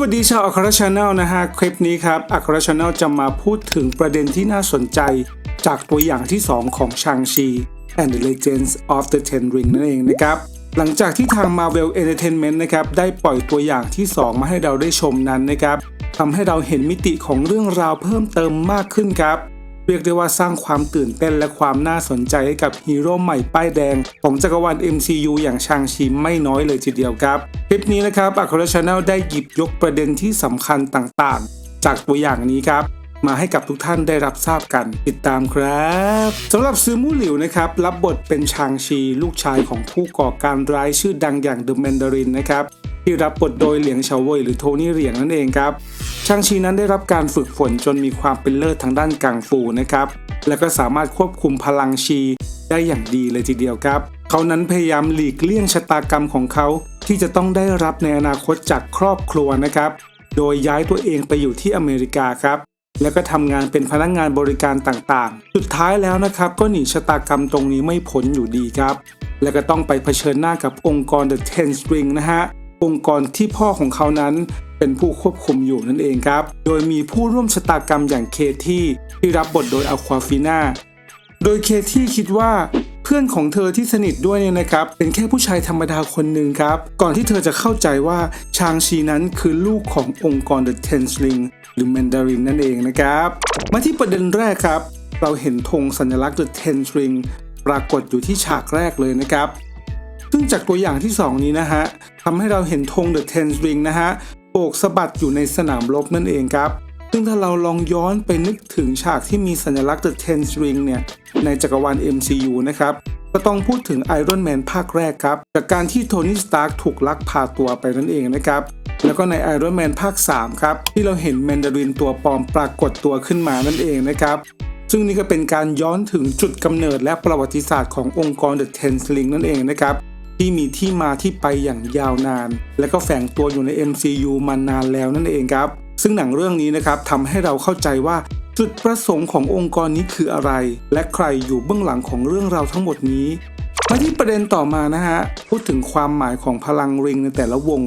วัสดีชาวอัครชาแนลนะฮะ คลิปนี้ครับอัครชาแนลจะมาพูดถึงประเด็นที่น่าสนใจ จากตัวอย่างที่ 2 ของชางชี and the Legends of the Ten Ring นั่นเองนะครับ หลังจากที่ทาง Marvel Entertainment นะครับได้ปล่อยตัวอย่างที่ 2 มาให้เราได้ชมนั้นนะครับทำให้เราเห็นมิติของเรื่องราวเพิ่มเติมมากขึ้นครับ เรียกได้ว่าสร้างความตื่นเต้นและความน่าสนใจให้กับฮีโร่ใหม่ป้ายแดง ของจักรวาล MCU อย่างชางชีไม่น้อยเลยทีเดียวครับ คลิปนี้นะครับอัครชาแนลได้หยิบยกประเด็นที่สำคัญต่างๆ จากตัวอย่างนี้ครับมาให้กับทุกท่านได้รับทราบกันติดตามครับสำหรับซือมู่หลิวนะครับ รับบทเป็นชางชีลูกชายของผู้ก่อการร้ายชื่อดังอย่างเดอะแมนดารินนะครับ ที่รับบทโดยเหลียงเฉาเว่ยหรือโทนี่เหลียงนั่นเองครับชางชีนั้นได้รับการฝึกฝนจนมีความเป็นเลิศทางด้านกังฟูนะครับและก็สามารถควบคุมพลังชีได้อย่างดีเลยทีเดียวครับ เขานั้นพยายามหลีกเลี่ยงชะตากรรมของเขาที่จะต้องได้รับในอนาคตจากครอบครัวนะครับ โดยย้ายตัวเองไปอยู่ที่อเมริกาครับ แล้วก็ทำงานเป็นพนักงานบริการต่างๆ สุดท้ายแล้วนะครับ ก็หนีชะตากรรมตรงนี้ไม่พ้นอยู่ดีครับ แล้วก็ต้องไปเผชิญหน้ากับองค์กร The Ten String นะฮะ องค์กรที่พ่อของเขานั้นเป็นผู้ควบคุมอยู่นั่นเองครับ โดยมีผู้ร่วมชะตากรรมอย่างเคที่ที่รับบทโดยอควาฟิน่าโดยเคที่คิดว่าเพื่อนของเธอที่สนิทด้วยเนี่ยนะครับ เป็นแค่ผู้ชายธรรมดาคนหนึ่งครับ ก่อนที่เธอจะเข้าใจว่าชางชีนั้นคือลูกขององค์กร The Ten String หรือ Mandarin นั่นเองนะครับ มาที่ประเด็นแรกครับ เราเห็นธงสัญลักษณ์ The Ten String ปรากฏอยู่ที่ฉากแรกเลยนะครับ ซึ่งจากตัวอย่างที่ 2 นี้นะฮะทำให้เราเห็นธง The Ten Ring นะฮะโบกสะบัดอยู่ในสนามรบนั่นเองครับ ซึ่งถ้าเราลองย้อนไปนึกถึงฉากที่มีสัญลักษณ์ The Ten Ring เนี่ยในจักรวาล MCU นะครับก็ต้องพูดถึง Iron Man ภาคแรกครับ จากการที่โทนี่สตาร์กถูกลักพาตัวไปนั่นเองนะครับ แล้วก็ใน Iron Man ภาค 3 ครับ ที่เราเห็นแมนดารินตัวปลอมปรากฏตัวขึ้นมานั่นเองนะครับ ซึ่งนี่ก็เป็นการย้อนถึงจุดกำเนิดและประวัติศาสตร์ขององค์กร The Ten Ring นั่นเองนะครับ ที่มีที่มาที่ไปอย่างยาวนาน และก็แฝงตัวอยู่ใน MCU มานานแล้วนั่นเองครับ ซึ่งหนังเรื่องนี้นะครับทำให้เราเข้าใจว่าจุดประสงค์ขององค์กรนี้คืออะไร และใครอยู่เบื้องหลังของเรื่องราวทั้งหมดนี้มาที่ประเด็นต่อมานะฮะ พูดถึงความหมายของพลังริงในแต่ละวง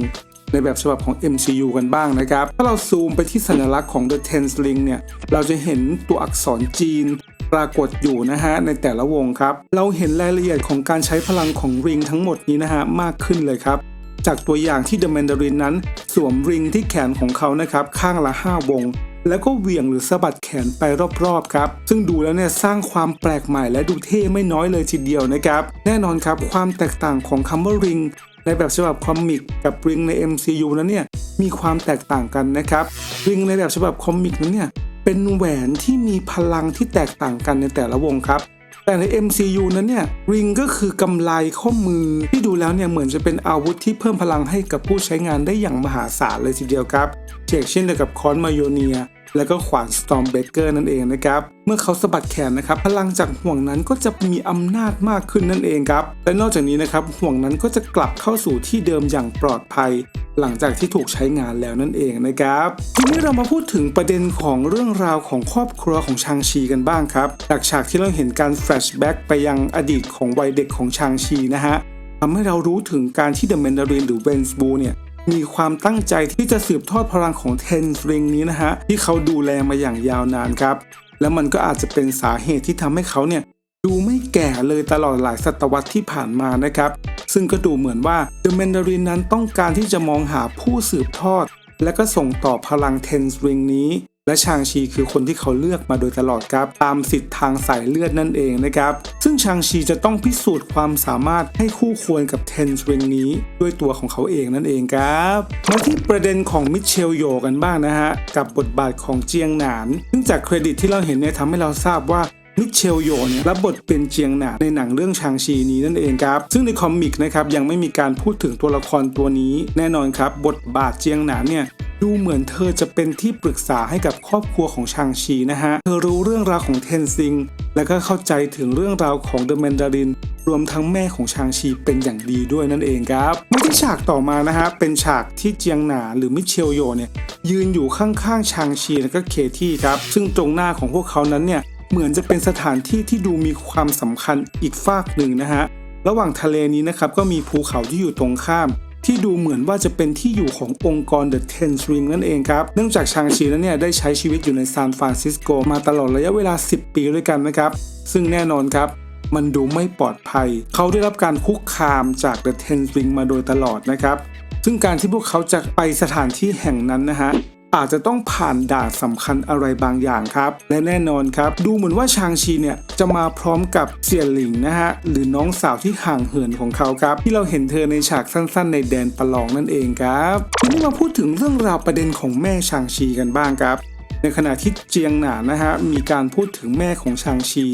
ในแบบฉบับของ MCU กันบ้างนะครับ ถ้าเราซูมไปที่สัญลักษณ์ของ The Ten Ring เนี่ย เราจะเห็นตัวอักษรจีน ปรากฏอยู่นะฮะในแต่ละวงครับ เราเห็นรายละเอียดของการใช้พลังของริงทั้งหมดนี้นะฮะมากขึ้นเลยครับ จากตัวอย่างที่ The Mandarin นั้น สวมริงที่แขนของเขานะครับข้างละ 5 วง แล้วก็เหวี่ยงหรือสะบัดแขนไปรอบๆครับ ซึ่งดูแล้วเนี่ยสร้างความแปลกใหม่และดูเท่ไม่น้อยเลยทีเดียวนะครับ แน่นอนครับความแตกต่างของคำว่าริงในแบบฉบับคอมิกกับริงใน MCU นั้นเนี่ยมีความแตกต่างกันนะครับริงในแบบฉบับคอมิกนั้นเนี่ย เป็นแหวนที่มีพลังที่แตกต่างกันในแต่ละวงครับ แต่ใน MCU นั้นเนี่ยริงก็คือกำไลข้อมือที่ดูแล้วเนี่ยเหมือนจะเป็นอาวุธที่เพิ่มพลังให้กับผู้ใช้งานได้อย่างมหาศาลเลยทีเดียวครับเช่นเชนเดียวกับคอนมาโยเนีย และก็ขวานสตอมเบเกอร์นั่นเองนะครับ เมื่อเขาสะบัดแขนนะครับ พลังจากห่วงนั้นก็จะมีอำนาจมากขึ้นนั่นเองครับ และนอกจากนี้นะครับห่วงนั้นก็จะกลับเข้าสู่ที่เดิมอย่างปลอดภัย หลังจากที่ถูกใช้งานแล้วนั่นเองนะครับ ทีนี้เรามาพูดถึงประเด็นของเรื่องราวของครอบครัวของชางชีกันบ้างครับจากฉากที่เราเห็นการแฟลชแบ็กไปยังอดีตของวัยเด็กของชางชีนะฮะทำให้เรารู้ถึงการที่เดอะแมนดารินหรือเวนส์บูเนี่ย มีความตั้งใจที่จะสืบทอดพลังของเทนสริงนี้นะฮะที่เขาดูแลมาอย่างยาวนานครับ แล้วมันก็อาจจะเป็นสาเหตุที่ทำให้เขาเนี่ยดูไม่แก่เลยตลอดหลายศตวรรษที่ผ่านมานะครับ ซึ่งก็ดูเหมือนว่าเดอะแมนดารินนั้นต้องการที่จะมองหาผู้สืบทอด และก็ส่งต่อพลังเทนสริงนี้ และชางชีคือคนที่เขาเลือกมาโดยตลอดครับ ตามสิทธิ์ทางสายเลือดนั่นเองนะครับ ซึ่งชางชีจะต้องพิสูจน์ความสามารถให้คู่ควรกับเทนสวิงนี้ ด้วยตัวของเขาเองนั่นเองครับมาที่ประเด็นของมิเชลโยกันบ้างนะฮะกับบทบาทของเจียงหนานซึ่งจากเครดิตที่เราเห็นเนี่ยทำให้เราทราบว่า มิเชลโยเนี่ยรับบทเป็นเจียงหนาในหนังเรื่องชางชีนี้นั่นเองครับ ซึ่งในคอมิกนะครับยังไม่มีการพูดถึงตัวละครตัวนี้ แน่นอนครับ บทบาทเจียงหนาเนี่ยดูเหมือนเธอจะเป็นที่ปรึกษาให้กับครอบครัวของชางชีนะฮะ เธอรู้เรื่องราวของเทนซิง และก็เข้าใจถึงเรื่องราวของเดอะแมนดาริน รวมทั้งแม่ของชางชีเป็นอย่างดีด้วยนั่นเองครับมาที่ฉากต่อมานะฮะ เป็นฉากที่เจียงหนาหรือมิเชลโยเนี่ยยืนอยู่ข้างๆชางชีและก็เคที่ครับ ซึ่งตรงหน้าของพวกเขานั้นเนี่ย เหมือนจะเป็นสถานที่ที่ดูมีความสำคัญอีกฝากหนึ่งนะฮะ ระหว่างทะเลนี้นะครับก็มีภูเขาที่อยู่ตรงข้าม ที่ดูเหมือนว่าจะเป็นที่อยู่ขององค์กร The Ten Ring นั่นเองครับ เนื่องจากชางชีนั้นเนี่ยได้ใช้ชีวิตอยู่ในซานฟรานซิสโกมาตลอดระยะเวลา 10 ปีด้วยกันนะครับ ซึ่งแน่นอนครับมันดูไม่ปลอดภัย เขาได้รับการคุกคามจาก The Ten Ring มาโดยตลอดนะครับ ซึ่งการที่พวกเขาจะไปสถานที่แห่งนั้นนะฮะ อาจจะต้องผ่านด่านสำคัญอะไรบางอย่างครับ และแน่นอนครับ ดูเหมือนว่าชางชีเนี่ยจะมาพร้อมกับเสี่ยหลิงนะฮะหรือน้องสาวที่ห่างเหินของเขาครับ ที่เราเห็นเธอในฉากสั้นๆ ในแดนประลองนั่นเองครับทีนี้มาพูดถึงเรื่องราวประเด็นของแม่ชางชีกันบ้างครับในขณะที่เจียงหนานะฮะมีการพูดถึงแม่ของชางชี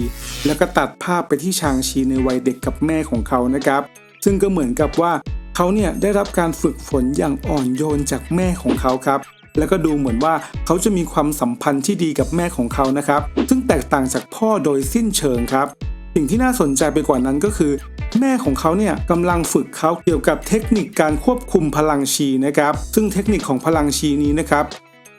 แล้วก็ตัดภาพไปที่ชางชีในวัยเด็กกับแม่ของเขานะครับ ซึ่งก็เหมือนกับว่าเขาเนี่ยได้รับการฝึกฝนอย่างอ่อนโยนจากแม่ของเขาครับ แล้วก็ดูเหมือนว่าเขาจะมีความสัมพันธ์ที่ดีกับแม่ของเขานะครับ ซึ่งแตกต่างจากพ่อโดยสิ้นเชิงครับ สิ่งที่น่าสนใจไปกว่านั้นก็คือ แม่ของเขาเนี่ยกำลังฝึกเขาเกี่ยวกับเทคนิคการควบคุมพลังชีนะครับ ซึ่งเทคนิคของพลังชีนี้นะครับ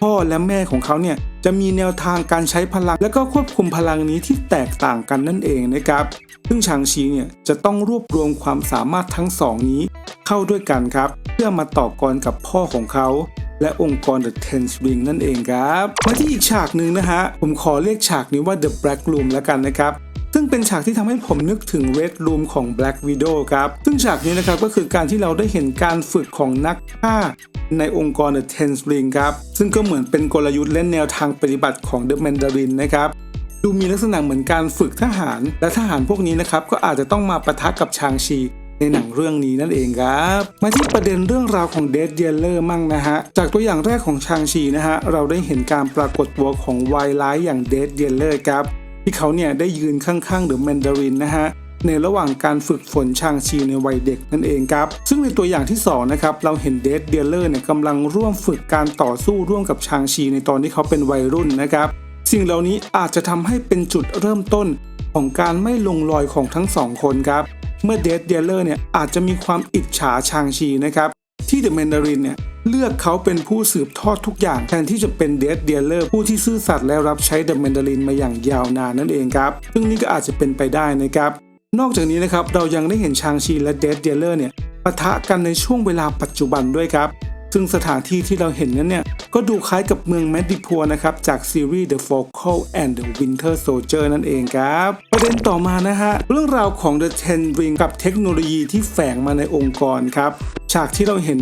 พ่อและแม่ของเขาเนี่ย จะมีแนวทางการใช้พลัง และก็ควบคุมพลังนี้ที่แตกต่างกันนั่นเองนะครับ ซึ่งชางชีเนี่ยจะต้องรวบรวมความสามารถทั้งสองนี้ เข้าด้วยกันครับ เพื่อมาต่อกรกับพ่อของเขาและองค์กร The Ten Ring นั่นเองครับ มาที่อีกฉากหนึ่งนะฮะ ผมขอเรียกฉากนี้ว่า The Black Room แล้วกันนะครับ ซึ่งเป็นฉากที่ทำให้ผมนึกถึง Red Room ของ Black Widow ครับ ซึ่งฉากนี้นะครับก็คือการที่เราได้เห็นการฝึกของนักฆ่าในองค์กร The Ten Ring ครับ ซึ่งก็เหมือนเป็นกลยุทธ์และแนวทางปฏิบัติของ The Mandarin นะครับดูมีลักษณะเหมือนการฝึกทหาร และทหารพวกนี้นะครับก็อาจจะต้องมาปะทะกับชางชีในหนังเรื่องนี้นั่นเองครับ มาที่ประเด็นเรื่องราวของเดดเดียเลอร์มั่งนะฮะ จากตัวอย่างแรกของชางชีนะฮะ เราได้เห็นการปรากฏตัวของวายร้ายอย่างเดดเดียเลอร์ครับ ที่เขาเนี่ยได้ยืนข้างๆเดอะแมนดารินนะฮะในระหว่างการฝึกฝนชางชีในวัยเด็กนั่นเองครับ ซึ่งในตัวอย่างที่สองนะครับเราเห็นเดดเดียเลอร์เนี่ยกำลังร่วมฝึกการต่อสู้ร่วมกับชางชีในตอนที่เขาเป็นวัยรุ่นนะครับ สิ่งเหล่านี้อาจจะทำให้เป็นจุดเริ่มต้นของการไม่ลงรอยของทั้งสองคนครับ เมื่อเดดเดียเลอร์เนี่ยอาจจะมีความอิจฉาชางชีนะครับที่เดอะแมนดารินเนี่ย เลือกเขาเป็นผู้สืบทอดทุกอย่างแทนที่จะเป็นเดดเดียเลอร์ผู้ที่ซื่อสัตย์และรับใช้เดอะแมนดารินมาอย่างยาวนานนั่นเองครับ ซึ่งนี่ก็อาจจะเป็นไปได้นะครับ นอกจากนี้นะครับเรายังได้เห็นชางชีและเดดเดียเลอร์เนี่ยปะทะกันในช่วงเวลาปัจจุบันด้วยครับ ซึ่งสถานที่ที่เราเห็นนั้นเนี่ยก็ดูคล้ายกับเมืองแมดดิพัวนะครับจากซีรีส์ The Falcon and the Winter Soldier นั่นเองครับ ประเด็นต่อมานะฮะ เรื่องราวของ The Ten Ring กับเทคโนโลยีที่แฝงมาในองค์กรครับ ฉากที่เราเห็น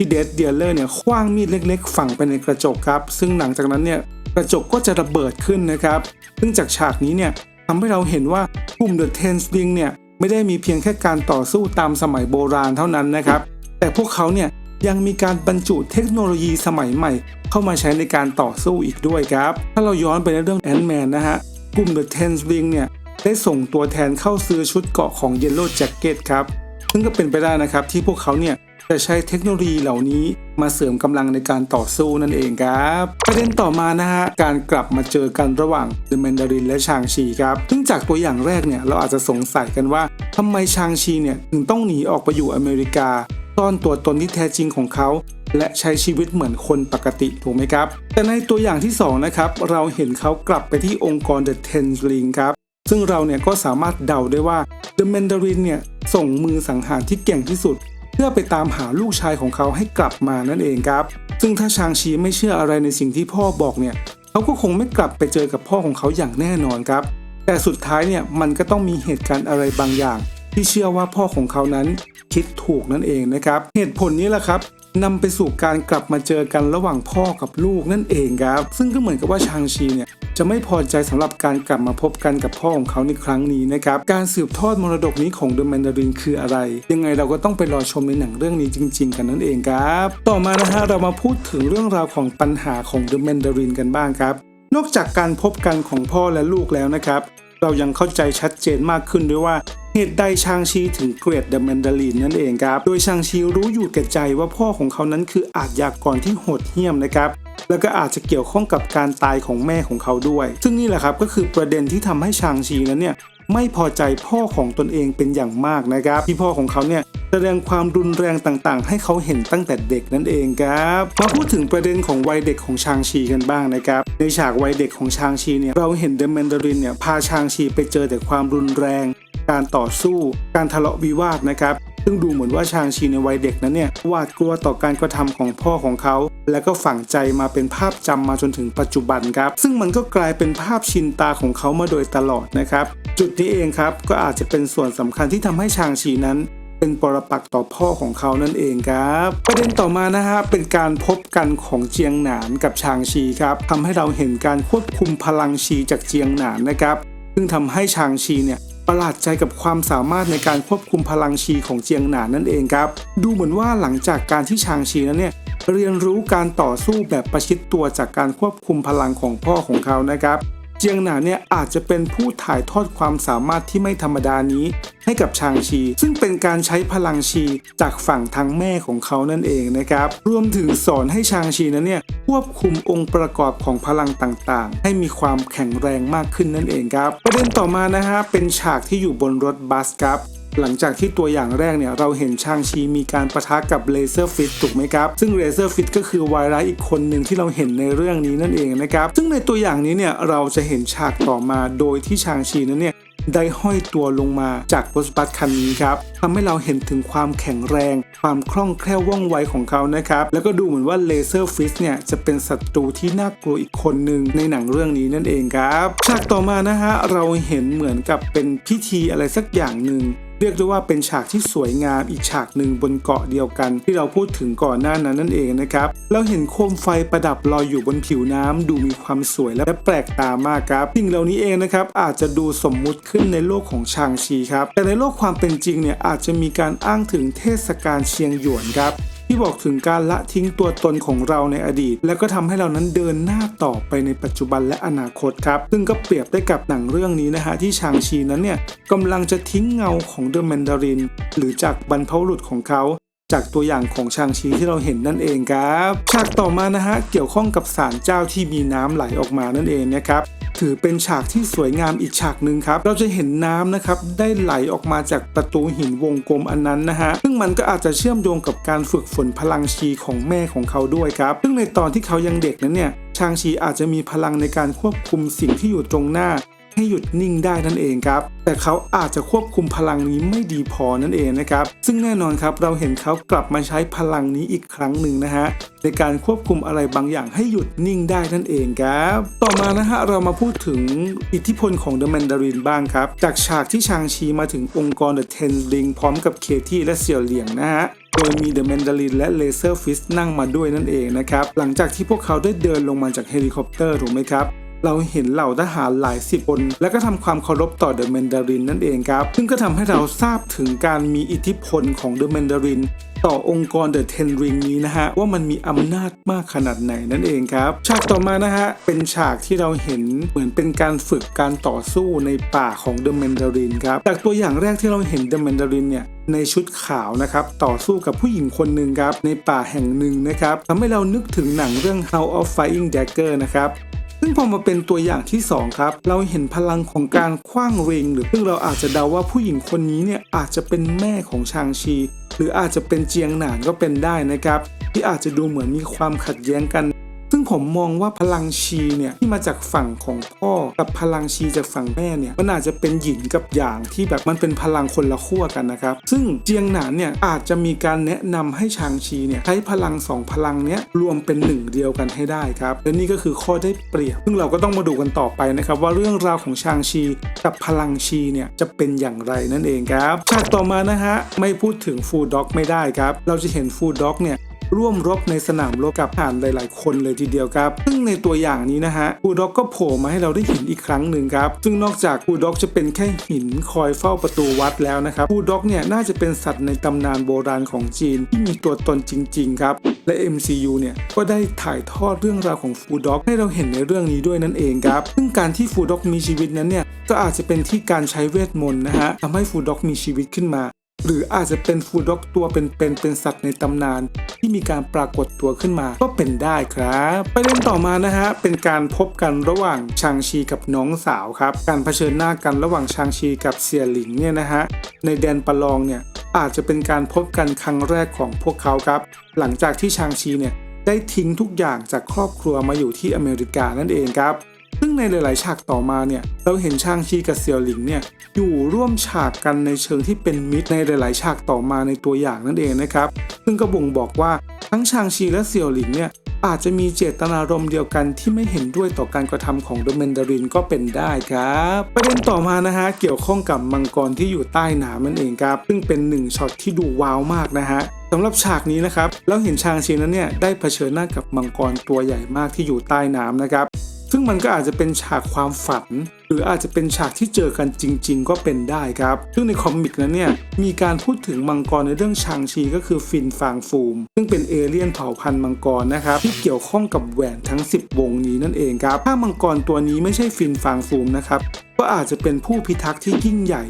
ที่เดดเดียเลอร์เนี่ยคว้างมีดเล็กๆ ฝังไปในกระจกครับ ซึ่งหลังจากนั้นเนี่ยกระจกก็จะระเบิดขึ้นนะครับ ซึ่งจากฉากนี้เนี่ยทำให้เราเห็นว่ากลุ่ม The Ten Ring เนี่ยไม่ได้มีเพียงแค่การต่อสู้ตามสมัยโบราณเท่านั้นนะครับ แต่พวกเขาเนี่ยยังมีการบรรจุเทคโนโลยีสมัยใหม่ เข้ามาใช้ในการต่อสู้อีกด้วยครับ ถ้าเราย้อนไปในเรื่องแอนด์แมนนะฮะกลุ่ม The Ten Ring เนี่ยได้ส่งตัวแทนเข้าซื้อชุดเกราะของ Yellow Jacket ครับ ซึ่งก็เป็นไปได้นะครับที่พวกเขาเนี่ย จะใช้เทคโนโลยีเหล่านี้มาเสริมกำลังในการต่อสู้นั่นเองครับ ประเด็นต่อมานะฮะการกลับมาเจอกันระหว่าง The Mandarin และชางชีครับซึ่งจากตัวอย่างแรกเนี่ยเราอาจจะสงสัยกันว่าทำไมชางชีเนี่ยถึงต้องหนีออกไปอยู่อเมริกาซ่อนตัวตนที่แท้จริงของเขา และใช้ชีวิตเหมือนคนปกติถูกไหมครับ แต่ในตัวอย่างที่สองนะครับ เราเห็นเขากลับไปที่องค์กร The Ten Ring ครับ ซึ่งเราเนี่ยก็สามารถเดาได้ว่า The Mandarin เนี่ยส่งมือสังหารที่เก่งที่สุด เพื่อไปตามหาลูกชายของเขาให้กลับมานั่นเองครับ ซึ่งถ้าชางชีไม่เชื่ออะไรในสิ่งที่พ่อบอกเนี่ยเขาก็คงไม่กลับไปเจอกับพ่อของเขาอย่างแน่นอนครับ แต่สุดท้ายเนี่ยมันก็ต้องมีเหตุการณ์อะไรบางอย่าง ที่เชื่อว่าพ่อของเขานั้นคิดถูกนั่นเองนะครับ เหตุผลนี้แหละครับนำไปสู่การกลับมาเจอกันระหว่างพ่อกับลูกนั่นเองครับ ซึ่งก็เหมือนกับว่าชางชีเนี่ย จะไม่พอใจสำหรับการกลับมาพบกันกับพ่อของเขาในครั้งนี้นะครับ การสืบทอดมรดกนี้ของเดอะแมนดารินคืออะไร ยังไงเราก็ต้องไปรอชมในหนังเรื่องนี้จริง ๆ กันนั่นเองครับ ต่อมานะฮะเรามาพูดถึงเรื่องราวของปัญหาของเดอะแมนดารินกันบ้างครับ นอกจากการพบกันของพ่อและลูกแล้วนะครับ เรายังเข้าใจชัดเจนมากขึ้นด้วยว่าเหตุใดชางชีถึงเกลียดเดอะแมนดารินนั่นเองครับ โดยชางชีรู้อยู่แก่ใจว่าพ่อของเขานั้นคืออาชญากรที่โหดเหี้ยมนะครับ แล้วก็อาจจะเกี่ยวข้องกับการตายของแม่ของเขาด้วย ซึ่งนี่แหละครับก็คือประเด็นที่ทำให้ชางชีนั้นเนี่ยไม่พอใจพ่อของตนเองเป็นอย่างมากนะครับ ที่พ่อของเขาเนี่ยแสดงความรุนแรงต่างๆ ให้เขาเห็นตั้งแต่เด็กนั่นเองครับมาพูดถึงประเด็นของวัยเด็กของชางชีกันบ้างนะครับ ในฉากวัยเด็กของชางชีเนี่ยเราเห็นเดอะแมนดารินเนี่ยพาชางชีไปเจอแต่ความรุนแรง การต่อสู้ การทะเลาะวิวาทนะครับ ซึ่งดูเหมือนว่าชางชีในวัยเด็กนั้นเนี่ยหวาดกลัวต่อการกระทำของพ่อของเขา และก็ฝังใจมาเป็นภาพจำมาจนถึงปัจจุบันครับ ซึ่งมันก็กลายเป็นภาพชินตาของเขามาโดยตลอดนะครับ จุดนี้เองครับก็อาจจะเป็นส่วนสำคัญที่ทำให้ชางชีนั้นเป็นปรปักษ์ต่อพ่อของเขานั่นเองครับ ประเด็นต่อมานะฮะเป็นการพบกันของเจียงหนานกับชางชีครับทำให้เราเห็นการควบคุมพลังชีจากเจียงหนานนะครับ ซึ่งทำให้ชางชีเนี่ย ประหลาดใจกับความสามารถในการควบคุมพลังชีของเจียงหนานนั่นเองครับ ดูเหมือนว่าหลังจากการที่ชางชีนั้นเนี่ยเรียนรู้การต่อสู้แบบประชิดตัวจากการควบคุมพลังของพ่อของเขานะครับ จียงหนานเนี่ยอาจจะเป็นผู้ถ่ายทอดความสามารถที่ไม่ธรรมดานี้ให้กับชางชี ซึ่งเป็นการใช้พลังชีจากฝั่งทางแม่ของเขานั่นเองนะครับ รวมถึงสอนให้ชางชีนั้นเนี่ยควบคุมองค์ประกอบของพลังต่างๆ ให้มีความแข็งแรงมากขึ้นนั่นเองครับ ประเด็นต่อมานะฮะเป็นฉากที่อยู่บนรถบัสครับ หลังจากที่ตัวอย่างแรกเนี่ยเราเห็นชางชีมีการประทะกับเลเซอร์ฟิตถูกไหมครับ ซึ่งเลเซอร์ฟิตก็คือวายร้ายอีกคนหนึ่งที่เราเห็นในเรื่องนี้นั่นเองนะครับ ซึ่งในตัวอย่างนี้เนี่ยเราจะเห็นฉากต่อมาโดยที่ชางชีนั้นเนี่ยได้ห้อยตัวลงมาจากรถบัสคันนี้ครับทำให้เราเห็นถึงความแข็งแรง ความคล่องแคล่วว่องไวของเขานะครับ แล้วก็ดูเหมือนว่าเลเซอร์ฟิสเนี่ยจะเป็นศัตรูที่น่ากลัวอีกคนหนึ่งในหนังเรื่องนี้นั่นเองครับ ฉากต่อมานะฮะเราเห็นเหมือนกับเป็นพิธีอะไรสักอย่างหนึ่ง รียกได้ว่าเป็นฉากที่สวยงามอีกฉากหนึ่งบนเกาะเดียวกัน ที่เราพูดถึงก่อนหน้านั้นนั่นเองนะครับเราเห็นโคมไฟประดับลอยอยู่บนผิวน้ำดูมีความสวยและแปลกตามากครับสิ่งเหล่านี้เองนะครับอาจจะดูสมมุติขึ้นในโลกของชางชีครับแต่ในโลกความเป็นจริงเนี่ยอาจจะมีการอ้างถึงเทศกาลเชียงหยวนครับ ที่บอกถึงการละทิ้งตัวตนของเราในอดีต และก็ทำให้เรานั้นเดินหน้าต่อไปในปัจจุบันและอนาคตครับ ซึ่งก็เปรียบได้กับหนังเรื่องนี้นะฮะที่ชางชีนั้นเนี่ยกำลังจะทิ้งเงาของเดอะแมนดารินหรือจากบรรพบุรุษของเขาจากตัวอย่างของชางชีที่เราเห็นนั่นเองครับ ฉากต่อมานะฮะเกี่ยวข้องกับศาลเจ้าที่มีน้ำไหลออกมานั่นเองนะครับ ถือเป็นฉากที่สวยงามอีกฉากหนึ่งครับ เราจะเห็นน้ำนะครับได้ไหลออกมาจากประตูหินวงกลมอันนั้นนะฮะ ซึ่งมันก็อาจจะเชื่อมโยงกับการฝึกฝนพลังชีของแม่ของเขาด้วยครับ ซึ่งในตอนที่เขายังเด็กนั้นเนี่ยชางชีอาจจะมีพลังในการควบคุมสิ่งที่อยู่ตรงหน้า ให้หยุดนิ่งได้นั่นเองครับ แต่เขาอาจจะควบคุมพลังนี้ไม่ดีพอนั่นเองนะครับ ซึ่งแน่นอนครับเราเห็นเขากลับมาใช้พลังนี้อีกครั้งหนึ่งนะฮะในการควบคุมอะไรบางอย่างให้หยุดนิ่งได้นั่นเองครับ ต่อมานะฮะเรามาพูดถึงอิทธิพลของเดอะแมนดารินบ้างครับ จากฉากที่ชางชีมาถึงองค์กรเดอะเทนลิงพร้อมกับเคที่และเสี่ยวเหลียงนะฮะโดยมีเดอะแมนดารินและเลเซอร์ฟิสนั่งมาด้วยนั่นเองนะครับ หลังจากที่พวกเขาได้เดินลงมาจากเฮลิคอปเตอร์ถูกไหมครับ เราเห็นเหล่าทหารหลายสิบคน และก็ทำความเคารพต่อเดอะแมนดารินนั่นเองครับ ซึ่งก็ทำให้เราทราบถึงการมีอิทธิพลของเดอะแมนดารินต่อองค์กรเดอะเทนริงนี้นะฮะ ว่ามันมีอำนาจมากขนาดไหนนั่นเองครับ ฉากต่อมานะฮะ เป็นฉากที่เราเห็นเหมือนเป็นการฝึกการต่อสู้ในป่าของเดอะแมนดารินครับ จากตัวอย่างแรกที่เราเห็นเดอะแมนดารินเนี่ยในชุดขาวนะครับต่อสู้กับผู้หญิงคนหนึ่งครับในป่าแห่งหนึ่งนะครับทำให้เรานึกถึงหนังเรื่อง House of Flying Dagger นะครับ ซึ่งพอมาเป็นตัวอย่างที่ 2 ครับ เราเห็นพลังของการคว้างเริงหรือซึ่งเราอาจจะเดาว่าผู้หญิงคนนี้เนี่ยอาจจะเป็นแม่ของชางชี หรืออาจจะเป็นเจียงหนานก็เป็นได้นะครับ ที่อาจจะดูเหมือนมีความขัดแย้งกัน ซึ่งผมมองว่าพลังชีเนี่ยที่มาจากฝั่งของพ่อกับพลังชีจากฝั่งแม่เนี่ยมันอาจจะเป็นหยินกับหยางที่แบบมันเป็นพลังคนละขั้วกันนะครับซึ่งเจียงหนานเนี่ยอาจจะมีการแนะนำให้ชางชีเนี่ยใช้พลังสองพลังเนี้ยรวมเป็นหนึ่งเดียวกันให้ได้ครับและนี่ก็คือข้อได้เปรียบ ซึ่งเราก็ต้องมาดูกันต่อไปนะครับว่าเรื่องราวของชางชีกับพลังชีเนี่ยจะเป็นอย่างไรนั่นเองครับฉากต่อมานะฮะไม่พูดถึงฟูด็อกไม่ได้ครับเราจะเห็นฟูด็อกเนี่ย ร่วมรบในสนามรบกับทหารหลาย ๆ คนเลยทีเดียวครับ ซึ่งในตัวอย่างนี้นะฮะบูด็อกก็โผล่มาให้เราได้เห็นอีกครั้งหนึ่งครับ ซึ่งนอกจากบูด็อกจะเป็นแค่หินคอยเฝ้าประตูวัดแล้วนะครับบูด็อกเนี่ยน่าจะเป็นสัตว์ในตำนานโบราณของจีนที่มีตัวตนจริง ๆ ครับและ MCU เนี่ยก็ได้ถ่ายทอดเรื่องราวของฟูด็อกให้เราเห็นในเรื่องนี้ด้วยนั่นเองครับ ซึ่งการที่ฟูด็อกมีชีวิตนั้นเนี่ยก็อาจจะเป็นที่การใช้เวทมนต์นะฮะทำให้ฟูด็อกมีชีวิตขึ้นมา หรืออาจจะเป็นฟูด็อกตัวเป็นๆเป็นสัตว์ในตำนาน ที่มีการปรากฏตัวขึ้นมาก็เป็นได้ครับประเด็นต่อมานะฮะเป็นการพบกันระหว่างชางชีกับน้องสาวครับ การเผชิญหน้ากันระหว่างชางชีกับเสี่ยหลิงเนี่ยนะฮะในแดนประลองเนี่ยอาจจะเป็นการพบกันครั้งแรกของพวกเขาครับ หลังจากที่ชางชีเนี่ยได้ทิ้งทุกอย่างจากครอบครัวมาอยู่ที่อเมริกานั่นเองครับ ซึ่งในหลาย ๆ ฉากต่อมาเนี่ยเราเห็นชางชีกับเซียวหลิงเนี่ยอยู่ร่วมฉากกันในเชิงที่เป็นมิตรในหลาย ๆ ฉากต่อมาในตัวอย่างนั่นเองนะครับ ซึ่งก็บ่งบอกว่าทั้งชางชีและเซียวหลิงเนี่ยอาจจะมีเจตนารมณ์เดียวกันที่ไม่เห็นด้วยต่อการกระทำของเดอะแมนดารินก็เป็นได้ครับ ประเด็นต่อมานะฮะเกี่ยวข้องกับมังกรที่อยู่ใต้น้ำนั่นเองครับซึ่งเป็นหนึ่งช็อตที่ดูว้าวมากนะฮะสำหรับฉากนี้นะครับเราเห็นชางชีนั้นเนี่ยได้เผชิญหน้ากับมังกรตัวใหญ่มากที่อยู่ใต้น้ำนะครับ ซึ่งมันก็อาจจะเป็นฉากความฝัน หรืออาจจะเป็นฉากที่เจอกันจริง ๆ ก็เป็นได้ครับ ซึ่งในคอมิกนั้นเนี่ยมีการพูดถึงมังกรในเรื่องชางชีก็คือฟินฟางฟูม ซึ่งเป็นเอเลี่ยนเผ่าพันธุ์มังกรนะครับที่เกี่ยวข้องกับแหวนทั้ง 10 วงนี้นั่นเองครับ ถ้ามังกรตัวนี้ไม่ใช่ฟินฟางฟูมนะครับก็อาจจะเป็นผู้พิทักษ์ที่ยิ่งใหญ่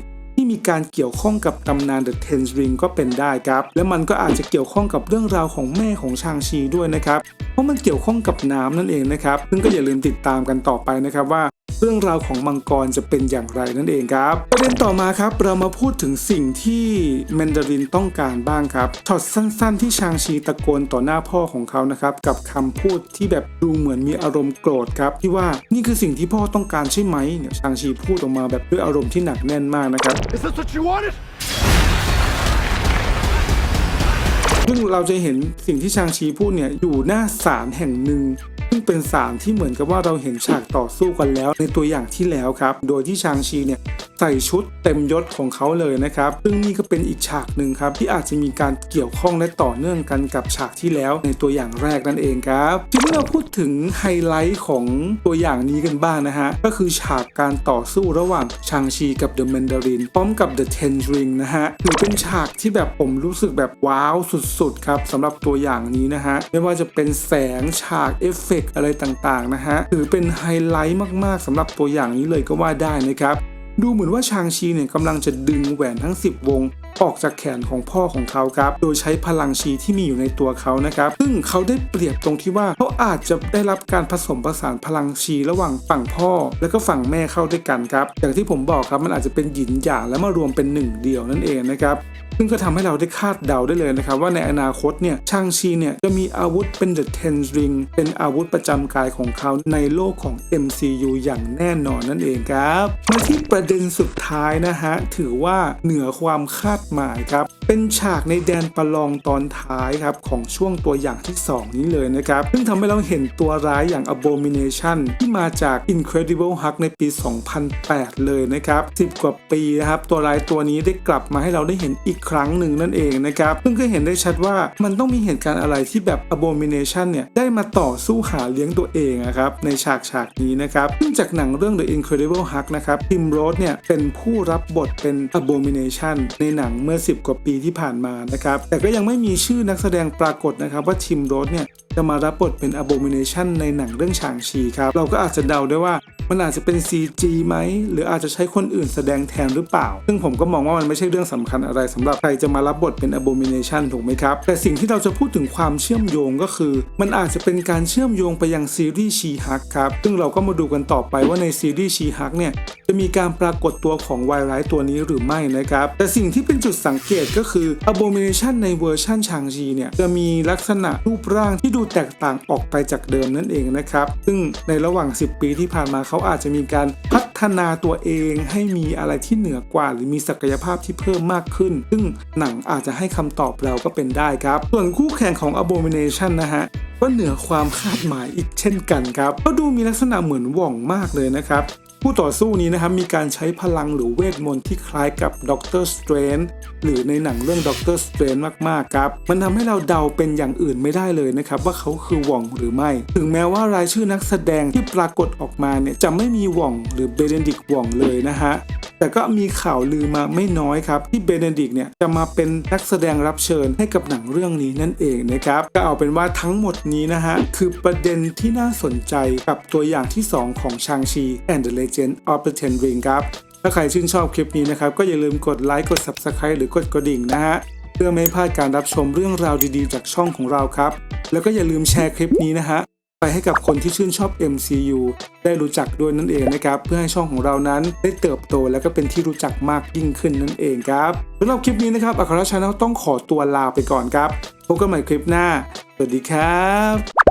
ที่มีการเกี่ยวข้องกับตำนาน The Ten Ring ก็เป็นได้ครับ และมันก็อาจจะเกี่ยวข้องกับเรื่องราวของแม่ของชางชีด้วยนะครับ เพราะมันเกี่ยวข้องกับน้ำนั่นเองนะครับ ซึ่งก็อย่าลืมติดตามกันต่อไปนะครับว่าเรื่องราวของมังกรจะเป็นอย่างไรนั่นเองครับ ประเด็นต่อมาครับ เรามาพูดถึงสิ่งที่แมนดารินต้องการบ้างครับช็อตสั้น ๆ ที่ชางชีตะโกนต่อหน้าพ่อของเขานะครับกับคำพูดที่แบบดูเหมือนมีอารมณ์โกรธครับที่ว่านี่คือสิ่งที่พ่อต้องการใช่ไหมเนี่ยชางชีพูดออกมาแบบด้วยอารมณ์ที่หนักแน่นมากนะครับ Is this what you wanted? ซึ่งเราจะเห็นสิ่งที่ชางชีพูดเนี่ยอยู่หน้าศาลแห่งหนึ่ง ซึ่งเป็นสารที่เหมือนกับว่าเราเห็นฉากต่อสู้กันแล้วในตัวอย่างที่แล้วครับ โดยที่ชางชีเนี่ยใส่ชุดเต็มยศของเขาเลยนะครับ ซึ่งนี่ก็เป็นอีกฉากหนึ่งครับ ที่อาจจะมีการเกี่ยวข้องและต่อเนื่องกันกับฉากที่แล้วในตัวอย่างแรกนั่นเองครับทีนี้เราพูดถึงไฮไลท์ของตัวอย่างนี้กันบ้างนะฮะ ก็คือฉากการต่อสู้ระหว่างชางชีกับเดอะแมนดารินพร้อมกับเดอะเทนริงนะฮะถือเป็นฉากที่แบบผมรู้สึกแบบว้าวสุดๆครับสำหรับตัวอย่างนี้นะฮะ ไม่ว่าจะเป็นแสงฉากเอฟเฟกต์อะไรต่างๆนะฮะถือเป็นไฮไลท์มากๆสำหรับตัวอย่างนี้เลยก็ว่าได้นะครับ ดูเหมือนว่าชางชีเนี่ยกำลังจะดึงแหวนทั้ง 10 วง ออกจากแขนของพ่อของเขาครับ โดยใช้พลังชีที่มีอยู่ในตัวเขานะครับ ซึ่งเขาได้เปรียบตรงที่ว่าเขาอาจจะได้รับการผสมผสานพลังชีระหว่างฝั่งพ่อ และก็ฝั่งแม่เข้าด้วยกันครับ อย่างที่ผมบอกครับมันอาจจะเป็นหยินหยางแล้วมารวมเป็นหนึ่งเดียวนั่นเองนะครับ ซึ่งก็ทำให้เราได้คาดเดาได้เลยนะครับว่าในอนาคตเนี่ยชางชีเนี่ยจะมีอาวุธเป็น The Ten Ring เป็นอาวุธประจำกายของเขาในโลกของ MCU อย่างแน่นอนนั่นเองครับมาที่ประเด็นสุดท้ายนะฮะถือว่าเหนือความคาดหมายครับเป็นฉากในแดนประลองตอนท้ายครับของช่วงตัวอย่างที่ 2 นี้เลยนะครับซึ่งทำให้เราเห็นตัวร้ายอย่าง Abomination ที่มาจาก Incredible Hulk ในปี 2008 เลยนะครับ 10 กว่าปีนะครับ ตัวร้ายตัวนี้ได้กลับมาให้เราได้เห็นอีกครั้งหนึ่งนั่นเองนะครับซึ่งก็เห็นได้ชัดว่ามันต้องมีเหตุการณ์อะไรที่แบบ Abomination เนี่ยได้มาต่อสู้หาเลี้ยงตัวเองนะครับในฉากฉากนี้นะครับซึ่งจากหนังเรื่อง The Incredible Hulk นะครับทิมโรสเนี่ยเป็นผู้รับบทเป็น Abomination ในหนังเมื่อ 10 กว่าปีที่ผ่านมานะครับแต่ก็ยังไม่มีชื่อนักแสดงปรากฏนะครับว่าทิมโรสเนี่ยจะมารับบทเป็น Abomination ในหนังเรื่องฉางชีครับเราก็อาจจะเดาได้ว่ามันอาจจะเป็น CG ไหม หรืออาจจะใช้คนอื่นแสดงแทนหรือเปล่า ซึ่งผมก็มองว่ามันไม่ใช่เรื่องสำคัญอะไรสำหรับใครจะมารับบทเป็น Abomination ถูกไหมครับ แต่สิ่งที่เราจะพูดถึงความเชื่อมโยงก็คือ มันอาจจะเป็นการเชื่อมโยงไปยังซีรีส์ชีฮักครับ ซึ่งเราก็มาดูกันต่อไปว่าในซีรีส์ชีฮักเนี่ยจะมีการปรากฏตัวของไวรัสตัวนี้หรือไม่นะครับ แต่สิ่งที่เป็นจุดสังเกตก็คือ Abomination ในเวอร์ชันชางชีเนี่ยจะมีลักษณะรูปร่างที่ดูแตกต่างออกไปจากเดิมนั่นเองนะครับ ซึ่งในระหว่าง 10 ปีที่ผ่านมาเขาอาจจะมีการพัฒนาตัวเองให้มีอะไรที่เหนือกว่า หรือมีศักยภาพที่เพิ่มมากขึ้น ซึ่งหนังอาจจะให้คำตอบเราก็เป็นได้ครับ ส่วนคู่แข่งของ Abomination นะฮะก็เหนือความคาดหมายอีกเช่นกันครับ ก็ดูมีลักษณะเหมือนหว่องมากเลยนะครับ ผู้ต่อสู้นี้นะครับมีการใช้พลังหรือเวทมนต์ที่คล้ายกับด็อกเตอร์สเตรนหรือในหนังเรื่องด็อกเตอร์สเตรนมากๆครับ มันทำให้เราเดาเป็นอย่างอื่นไม่ได้เลยนะครับ ว่าเขาคือหว่องหรือไม่ ถึงแม้ว่ารายชื่อนักแสดงที่ปรากฏออกมาเนี่ยจะไม่มีหว่องหรือเบเดนดิกหว่องเลยนะฮะ แต่ก็มีข่าวลือมาไม่น้อยครับ ที่เบเนดิกเนี่ยจะมาเป็นนักแสดงรับเชิญให้กับหนังเรื่องนี้นั่นเองนะครับก็เอาเป็นว่าทั้งหมดนี้นะฮะคือประเด็นที่น่าสนใจกับตัวอย่างที่ 2 ของชางชี and the Legend of the Ten Ring ครับถ้าใครชื่นชอบคลิปนี้นะครับก็อย่าลืมกดไลค์กด Subscribe หรือกดกระดิ่งนะฮะเพื่อไม่พลาดการรับชมเรื่องราวดีๆ จากช่องของเราครับ แล้วก็อย่าลืมแชร์คลิปนี้นะฮะ ไปให้กับคนที่ชื่นชอบ MCU ได้รู้จักด้วยนั่นเองนะครับ เพื่อให้ช่องของเรานั้นได้เติบโตและก็เป็นที่รู้จักมากยิ่งขึ้นนั่นเองครับสำหรับคลิปนี้นะครับอัครชาแนลต้องขอตัวลาไปก่อนครับพบกันใหม่คลิปหน้า สวัสดีครับ